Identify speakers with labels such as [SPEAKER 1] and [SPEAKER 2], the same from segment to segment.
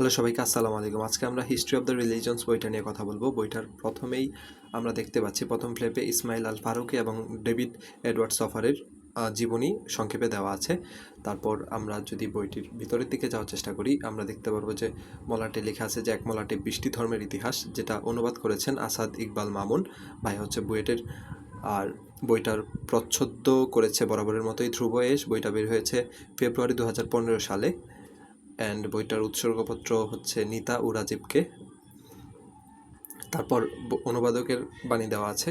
[SPEAKER 1] Hello সবাইকে আসসালামু আলাইকুম। আজকে আমরা হিস্ট্রি অফ দ্য রিলিজনস বইটা নিয়ে কথা বলব। বইটার প্রথমেই আমরা দেখতে পাচ্ছি, প্রথম ফ্লেপে ইসমাইল আল ফারুকি এবং ডেভিড এডওয়ার্ড সফারের জীবনী সংক্ষেপে দেওয়া আছে। তারপর আমরা যদি বইটির ভিতরের দিকে যাওয়ার চেষ্টা করি, আমরা দেখতে পারব যে মলাটে লেখা আছে যে, এক মলাটে বৃষ্টি ধর্মের ইতিহাস যেটা অনুবাদ করেছেন আসাদ ইকবাল মামুন। ভাই হচ্ছে বুয়েটের, আর বইটার প্রচ্ছদ করেছে বরাবরের মতোই ধ্রুব এস। বইটা বের হয়েছে ফেব্রুয়ারি দু হাজার পনেরো সালে। অ্যান্ড বইটার উৎসর্গপত্র হচ্ছে নিতা ও রাজীবকে। তারপর অনুবাদকের বাণী দেওয়া আছে।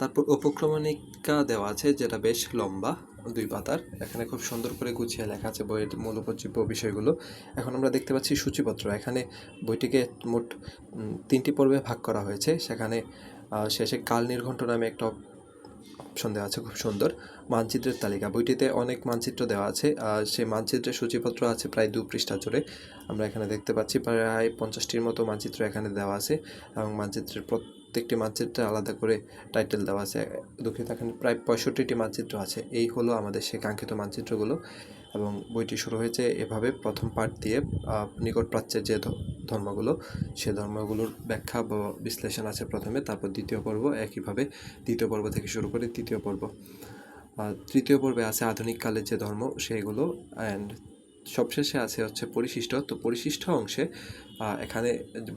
[SPEAKER 1] তারপর উপক্রমণিকা দেওয়া আছে, যেটা বেশ লম্বা, দুই পাতার। এখানে খুব সুন্দর করে গুছিয়ে লেখা আছে বইয়ের মূল উপজীব্য বিষয়গুলো। এখন আমরা দেখতে পাচ্ছি সূচিপত্র। এখানে বইটিকে মোট তিনটি পর্বে ভাগ করা হয়েছে। সেখানে শেষে কাল নির্ঘণ্ট নামে একটা অপশন দেওয়া আছে, খুব সুন্দর। মানচিত্রের তালিকা। বইটিতে অনেক মানচিত্র দেওয়া আছে, আর সেই মানচিত্রের সূচিপত্র আছে প্রায় দু পৃষ্ঠা জুড়ে। আমরা এখানে দেখতে পাচ্ছি প্রায় পঞ্চাশটির মতো মানচিত্র এখানে দেওয়া আছে এবং মানচিত্রের প্রত্যেকটি মানচিত্রে আলাদা করে টাইটেল দেওয়া আছে। দুঃখিত, এখানে প্রায় পঁয়ষট্টিটি মানচিত্র আছে। এই হলো আমাদের সেই কাঙ্ক্ষিত মানচিত্রগুলো। এবং বইটি শুরু হয়েছে এভাবে প্রথম পার্ট দিয়ে নিকট প্রাচ্যের যে ধর্মগুলো, সে ধর্মগুলোর ব্যাখ্যা বা বিশ্লেষণ আছে প্রথমে, তারপর দ্বিতীয় পর্ব, একইভাবে দ্বিতীয় পর্ব থেকে শুরু করে তৃতীয় পর্ব। তৃতীয় পর্বে আছে আধুনিক কালের যে ধর্ম, সেগুলো অ্যান্ড সবশেষে আছে হচ্ছে পরিশিষ্ট। তো পরিশিষ্ট অংশে এখানে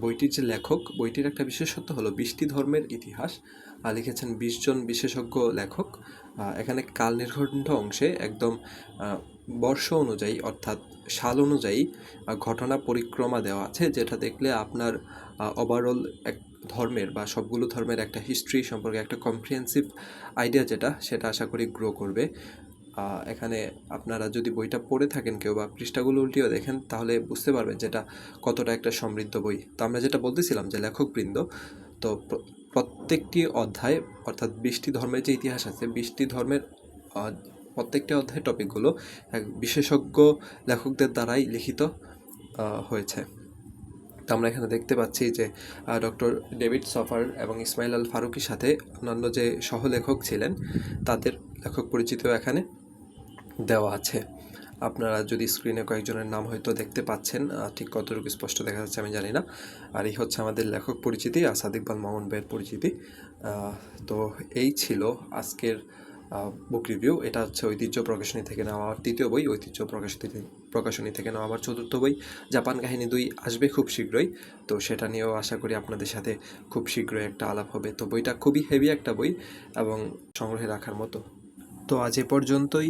[SPEAKER 1] বইটির যে লেখক, বইটির একটা বিশেষত্ব হলো বৃষ্টি ধর্মের ইতিহাস। লিখেছেন বিশ জন বিশেষজ্ঞ লেখক। এখানে কাল নির্ঘণ্ট অংশে একদম বর্ষ অনুযায়ী অর্থাৎ সাল অনুযায়ী ঘটনা পরিক্রমা দেওয়া আছে, যেটা দেখলে আপনার ওভারঅল এক ধর্মের বা সবগুলো ধর্মের একটা হিস্ট্রি সম্পর্কে একটা কম্প্রিহেন্সিভ আইডিয়া যেটা, সেটা আশা করি গ্রো করবে। এখানে আপনারা যদি বইটা পড়ে থাকেন, কেউ বা পৃষ্ঠাগুলো উল্টিয়ে দেখেন, তাহলে বুঝতে পারবেন যেটা কতটা একটা সমৃদ্ধ বই। তো আমরা যেটা বলতেছিলাম যে লেখকবৃন্দ, তো প্রত্যেকটি অধ্যায়, অর্থাৎ বিশটি ধর্মের যে ইতিহাস আছে, বিশটি ধর্মের প্রত্যেকটি অধ্যায়ের টপিকগুলো এক বিশেষজ্ঞ লেখকদের দ্বারাই লিখিত হয়েছে। তো আমরা এখানে দেখতে পাচ্ছি যে ডক্টর ডেভিড সফার এবং ইসমাইল আল ফারুকির সাথে অন্যান্য যে সহলেখক ছিলেন, তাদের লেখক পরিচিত এখানে। দেওয়া আছে। আপনারা যদি স্ক্রিনে কয়েকজনের নাম হয়তো দেখতে পাচ্ছেন ঠিক কতটুকু স্পষ্ট দেখা যাচ্ছে আমি জানি না। আর এই হচ্ছে আমাদের লেখক পরিচিতি আসাদ ইকবাল মামুন ভাইয়ের পরিচিতি। তো এই ছিল আজকের বুক রিভিউ এটা হচ্ছে ঐতিহ্য প্রকাশনী থেকে নেওয়া আমার তৃতীয় বই। ঐতিহ্য প্রকাশনী প্রকাশনী থেকে নেওয়া আমার চতুর্থ বই। জাপান কাহিনী দুই আসবে খুব শীঘ্রই। তো সেটা নিয়েও আশা করি আপনাদের সাথে খুব শীঘ্রই একটা আলাপ হবে। তো বইটা খুবই হেভি একটা বই এবং সংগ্রহে রাখার মতো। তো আজ এ পর্যন্তই।